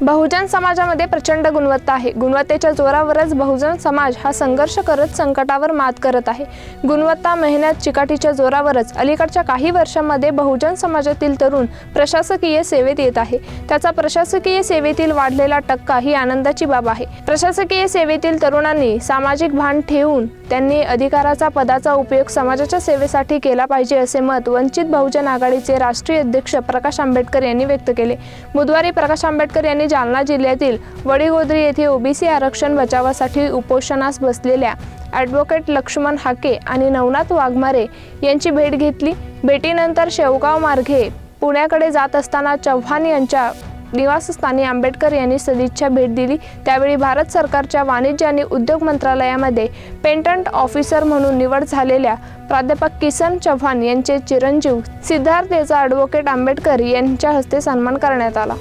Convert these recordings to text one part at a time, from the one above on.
बहुजन समाजामध्ये प्रचंड गुणवत्ता आहे. गुणवत्तेच्या जोरावरच बहुजन समाज हा संघर्ष करत संकटावर मात करत आहे. गुणवत्ता मेहनत चिकाटीच्या जोरावरच. अलीकडच्या काही वर्षांमध्ये बहुजन समाजातील तरुण प्रशासकीय सेवेत येत आहे. त्याचा प्रशासकीय सेवेतील वाढलेला टक्का ही आनंदाची बाब आहे. प्रशासकीय सेवेतील तरुणांनी सामाजिक भान ठेवून त्यांनी अधिकाराचा पदाचा उपयोग समाजाच्या सेवेसाठी केला पाहिजे असे मत वंचित बहुजन आघाडीचे राष्ट्रीय अध्यक्ष प्रकाश आंबेडकर यांनी व्यक्त केले. बुधवारी प्रकाश आंबेडकर यांनी जालना जिल्ह्यातील वडीगोद्री येथे ओबीसी आरक्षण बचावासाठी उपोषणास बसलेल्या ॲडव्होकेट लक्ष्मण हाके आणि नवनाथ वाघमारे यांची भेट घेतली. भेटीनंतर शेवगाव मार्गे पुण्याकडे जात असताना चव्हाण यांच्या निवासस्थानी आंबेडकर यांनी सदिच्छा भेट दिली. त्यावेळी भारत सरकारच्या वाणिज्य आणि उद्योग मंत्रालयामध्ये पेटंट ऑफिसर म्हणून निवड झालेल्या प्राध्यापक किसन चव्हाण यांचे चिरंजीव सिद्धार्थ याचा ॲडव्होकेट आंबेडकर यांच्या हस्ते सन्मान करण्यात आला.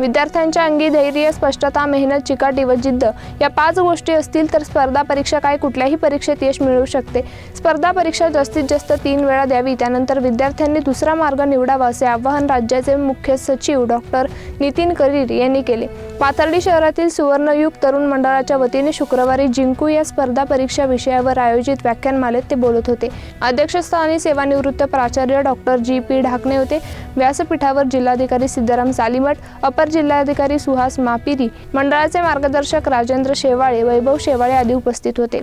विद्यार्थ्यांच्या अंगी धैर्य स्पष्टता मेहनत चिकाटी व जिद्द या पाच गोष्टी असतील तर स्पर्धा परीक्षा काय कुठल्याही परीक्षेत यश मिळू शकते. स्पर्धा परीक्षा जास्तीत जास्त तीन वेळा द्यावी त्यानंतर विद्यार्थ्यांनी दुसरा मार्ग निवडावा असे आवाहन राज्याचे मुख्य सचिव डॉक्टर नितीन करीर यांनी केले. पाथर्डी शहरातील सुवर्णयुग तरुण मंडळाच्या वतीने शुक्रवारी जिंकू या स्पर्धा परीक्षा विषयावर आयोजित व्याख्यानमालेत ते बोलत होते. अध्यक्षस्थानी सेवानिवृत्त प्राचार्य डॉक्टर जी. पी. ढाकणे होते. व्यासपीठावर जिल्हाधिकारी सिद्धाराम सालीमठ अपर जिल्हाधिकारी सुहास मापिरी मंडळाचे मार्गदर्शक राजेंद्र शेवाळे वैभव शेवाळे आदी उपस्थित होते.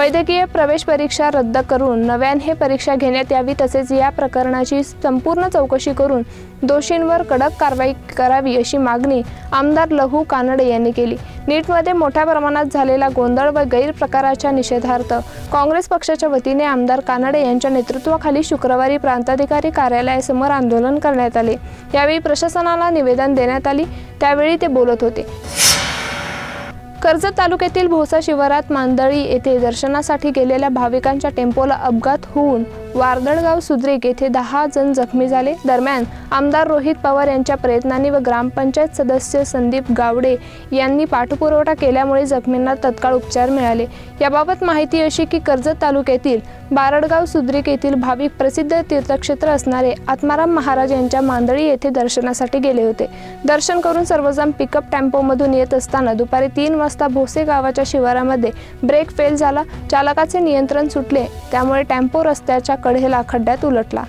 वैद्यकीय प्रवेश परीक्षा रद्द करून नव्याने परीक्षा घेण्यात यावी तसेच या प्रकरणाची संपूर्ण चौकशी करून दोषींवर कडक कारवाई करावी अशी मागणी आमदार लहू कानडे यांनी केली. नीटमध्ये मोठ्या प्रमाणात झालेला गोंधळ व गैरप्रकाराच्या निषेधार्थ काँग्रेस पक्षाच्या वतीने आमदार कानडे यांच्या नेतृत्वाखाली शुक्रवारी प्रांताधिकारी कार्यालयासमोर आंदोलन करण्यात आले. यावेळी प्रशासनाला निवेदन देण्यात आली. त्यावेळी ते बोलत होते. कर्जत तालुक्यातील भोसा शिवारात मांदळी येथे दर्शनासाठी गेलेल्या भाविकांच्या टेम्पोला अपघात होऊन वारदळगाव सुद्रिक येथे दहा जण जखमी झाले. दरम्यान आमदार रोहित पवार यांच्या प्रयत्नांनी व ग्रामपंचायत सदस्य संदीप गावडे यांनी पाठपुरवठा केल्यामुळे जखमींना तत्काळ उपचार मिळाले. याबाबत माहिती अशी की कर्जत तालुक्यातील बारडगाव सुद्रिक येथील भाविक प्रसिद्ध तीर्थक्षेत्र असणारे आत्माराम महाराज यांच्या मांदळी येथे दर्शनासाठी गेले होते. दर्शन करून सर्वजण पिकअप टेम्पोमधून येत असताना दुपारी तीन वाजता भोसे गावाच्या शिवारामध्ये ब्रेक फेल झाला. चालकाचे नियंत्रण सुटले. त्यामुळे टेम्पो रस्त्याच्या कडेला खड्ड्यात उलटला.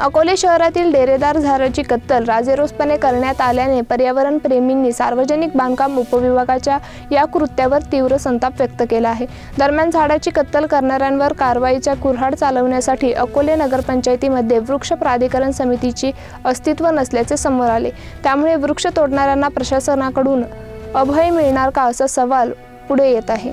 अकोले शहरातील डेरेदार झाडाची कत्तल राजेरोसपणे करण्यात आल्याने पर्यावरण प्रेमींनी सार्वजनिक बांधकाम उपविभागाच्या या कृत्यावर तीव्र संताप व्यक्त केला आहे. दरम्यान झाडाची कत्तल करणाऱ्यांवर कारवाईच्या कुऱ्हाड चालवण्यासाठी अकोले नगरपंचायतीमध्ये वृक्ष प्राधिकरण समितीची अस्तित्व नसल्याचे समोर आले. त्यामुळे वृक्ष तोडणाऱ्यांना प्रशासनाकडून अभय मिळणार का असा सवाल पुढे येत आहे.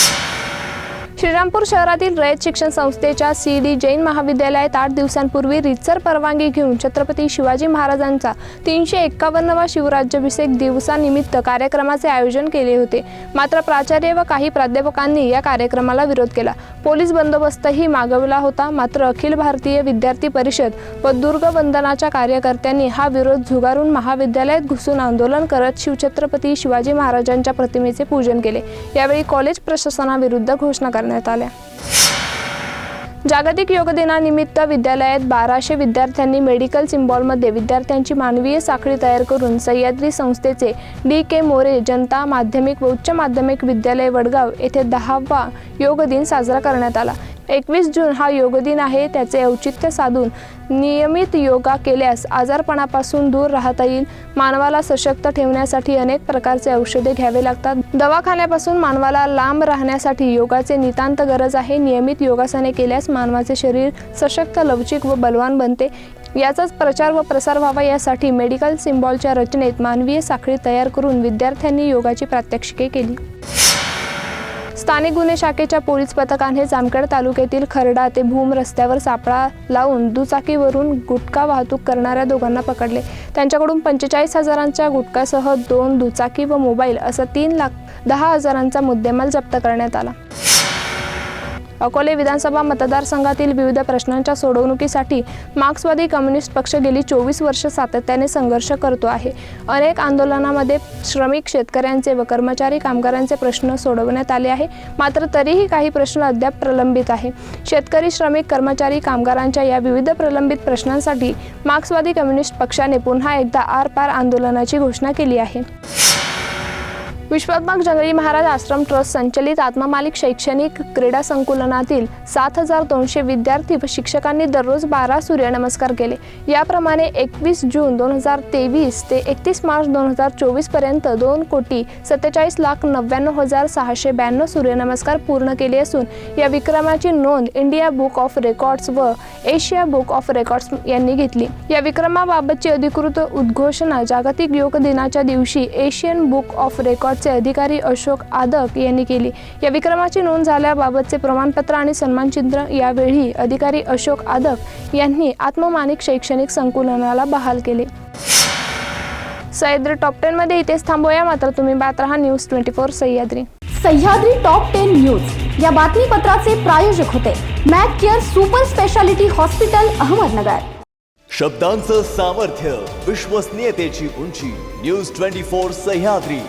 श्रीरामपूर शहरातील रयत शिक्षण संस्थेच्या सी डी जैन महाविद्यालयात आठ दिवसांपूर्वी रितसर परवानगी घेऊन छत्रपती शिवाजी महाराजांचा तीनशे एक्कावन्नवा शिवराज्याभिषेक दिवसानिमित्त कार्यक्रमाचे आयोजन केले होते. मात्र प्राचार्य व काही प्राध्यापकांनी या कार्यक्रमाला विरोध केला. पोलीस बंदोबस्तही मागवला होता. मात्र अखिल भारतीय विद्यार्थी परिषद व दुर्ग वंदनाच्या कार्यकर्त्यांनी हा विरोध झुगारून महाविद्यालयात घुसून आंदोलन करत शिवछत्रपती शिवाजी महाराजांच्या प्रतिमेचे पूजन केले. यावेळी कॉलेज प्रशासनाविरुद्ध घोषणा करण्यात आल्या. जागतिक योग दिनानिमित्त विद्यालयात बाराशे विद्यार्थ्यांनी मेडिकल सिम्बॉलमध्ये विद्यार्थ्यांची मानवीय साखळी तयार करून सह्याद्री संस्थेचे डी के मोरे जनता माध्यमिक व उच्च माध्यमिक विद्यालय वडगाव येथे दहावा योग दिन साजरा करण्यात आला. एकवीस जून हा योग दिन आहे. त्याचे औचित्य साधून नियमित योगा केल्यास आजारपणापासून दूर राहता येईल. मानवाला सशक्त ठेवण्यासाठी अनेक प्रकारचे औषधे घ्यावे लागतात. दवाखान्यापासून मानवाला लांब राहण्यासाठी योगाचे नितांत गरज आहे. नियमित योगासने केल्यास मानवाचे शरीर सशक्त लवचिक व बलवान बनते. याचाच प्रचार व प्रसार व्हावा यासाठी मेडिकल सिम्बॉलच्या रचनेत मानवीय साखळी तयार करून विद्यार्थ्यांनी योगाची प्रात्यक्षिके केली. स्थानिक गुन्हे शाखेच्या पोलीस पथकाने जामखेड तालुक्यातील खरडा ते भूम रस्त्यावर सापळा लावून दुचाकीवरून गुटखा वाहतूक करणाऱ्या दोघांना पकडले. त्यांच्याकडून पंचेचाळीस हजारांच्या गुटखासह दोन दुचाकी व मोबाईल असा तीन लाख दहा हजारांचा मुद्देमाल जप्त करण्यात आला. अकोले विधानसभा मतदारसंघातील विविध प्रश्नांच्या सोडवणुकीसाठी मार्क्सवादी कम्युनिस्ट पक्ष गेली चोवीस वर्ष सातत्याने संघर्ष करतो आहे. अनेक आंदोलनामध्ये श्रमिक शेतकऱ्यांचे व कर्मचारी कामगारांचे प्रश्न सोडवण्यात आले आहे. मात्र तरीही काही प्रश्न अद्याप प्रलंबित आहे. शेतकरी श्रमिक कर्मचारी कामगारांच्या या विविध प्रलंबित प्रश्नांसाठी मार्क्सवादी कम्युनिस्ट पक्षाने पुन्हा एकदा आरपार आंदोलनाची घोषणा केली आहे. विश्वात्मक जंगली महाराज आश्रम ट्रस्ट संचलित आत्ममालिक शैक्षणिक क्रीडा संकुलनातील सात हजार दोनशे विद्यार्थी व शिक्षकांनी दररोज बारा सूर्यनमस्कार केले. याप्रमाणे एकवीस जून दोन हजार तेवीस ते एकतीस मार्च दोन हजार चोवीसपर्यंत दोन कोटी सत्तेचाळीस लाख नव्याण्णव हजार सहाशे ब्याण्णव सूर्यनमस्कार पूर्ण केले असून या विक्रमाची नोंद इंडिया बुक ऑफ रेकॉर्ड्स व एशिया बुक ऑफ रेकॉर्ड्स यांनी घेतली. या विक्रमाबाबतची अधिकृत उद्घोषणा जागतिक योग दिनाच्या दिवशी Asian book of record record अधिकारी अशोक आदक यांनी केली. या विक्रमाची नोंद झाल्याबाबतचे प्रमाणपत्र आणि सन्मानचिन्ह यावेळी अधिकारी अशोक आदक यांनी आत्ममानिक शैक्षणिक संकुलनाला बहाल केले. सह्याद्री टॉप टेन मध्ये इथेच थांबूया. मात्र तुम्ही बात राहा news twenty four Sahyadri. Sahyadri top ten news. या बातमीपत्राचे प्रायोजक होते Mac Care super speciality hospital Ahmednagar. शब्दांचं सामर्थ्य विश्वसनीयतेची उंची. News twenty four Sahyadri.